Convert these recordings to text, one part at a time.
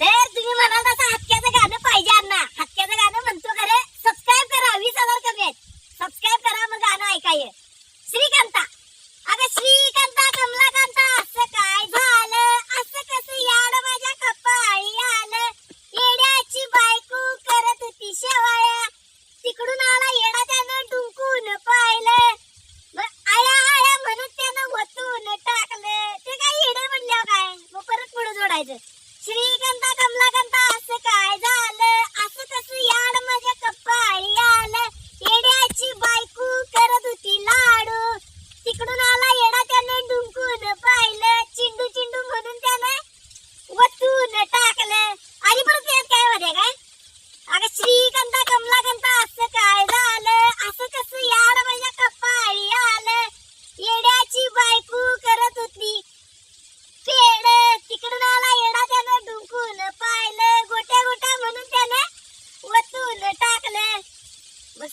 तर तुम्ही म्हणाल ಶ್ರೀಗಂಧ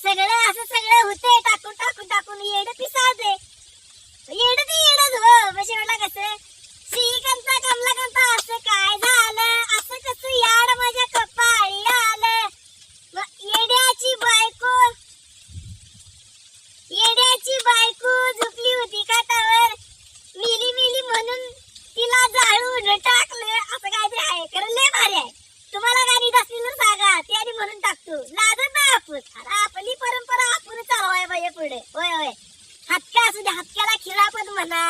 सगळं असं सगळं होते टाकून टाकून टाकून येड पिसाळते येड ते येडच हो. मग शेवटला कसं? श्रीकांता कमलाकांता असं काय झालं? असं कसं याड माझ्या कपाळी आलं? येड्याची बायको. येड्याची बायको झोपली होती काठावर. मिली मिली म्हणून तिला जाळून टाकलं. असं काहीतरी आहे. कारण लय भारी आहे. तुम्हाला गाणी असतील सांगा. ते आणि म्हणून टाकतो. होय होय हत्या असू दे हत्याला खिरापत म्हणा.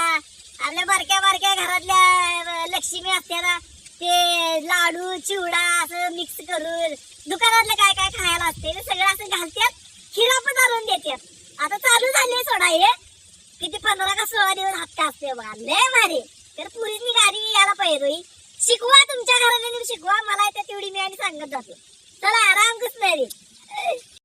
आपल्या बारक्या बारक्या घरातल्या लक्ष्मी असते ना ते लाडू चिवडा असं मिक्स करून दुकानातलं काय काय खायला असते ते सगळं असं घालतात खिरापत आणून देतात आता चालू झाले सोडा हे. किती पंधरा का सोळा दिवस हत्या असते बघा लय भारी. तर पुरीची गाडी यायला पाहिजे. शिकवा तुमच्या घराने शिकवा. मला येते तेवढी मी आणि सांगत जाते. चला आराम कसं